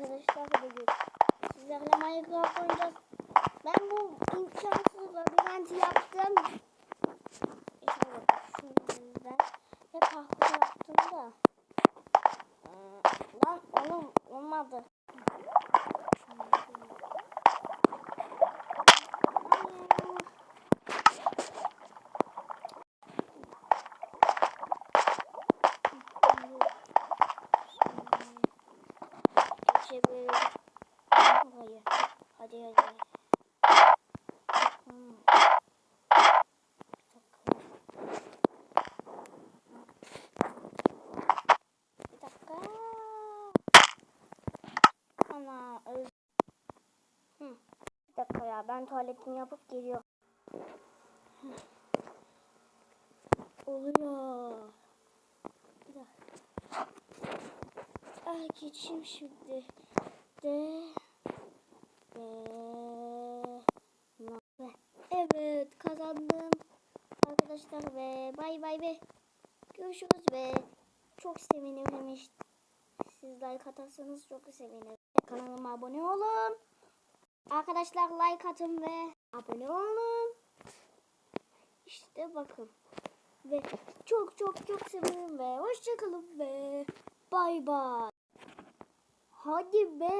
Arkadaşlar bugün sizlerle Minecraft oynayacağız. Ben bu imkansız labirenti yaptım. İşte şundan ve parkur yaptım da. Ee, Lan oğlum olmadı. Geçebilir. Hayır. Hadi hadi. Hmm. Bir dakika. Hı. Bir dakika ya ben tuvaletimi yapıp geliyorum. Oluyor. Bir dakika. Geçeyim şimdi. De. De. Evet kazandım. Arkadaşlar ve bay bay ve görüşürüz ve çok sevinirim işte. Siz like atarsanız çok sevinirim. Kanalıma abone olun. Arkadaşlar like atın ve abone olun. İşte bakın. Ve çok çok çok sevinirim ve hoşçakalın ve bay bay. Hadi be.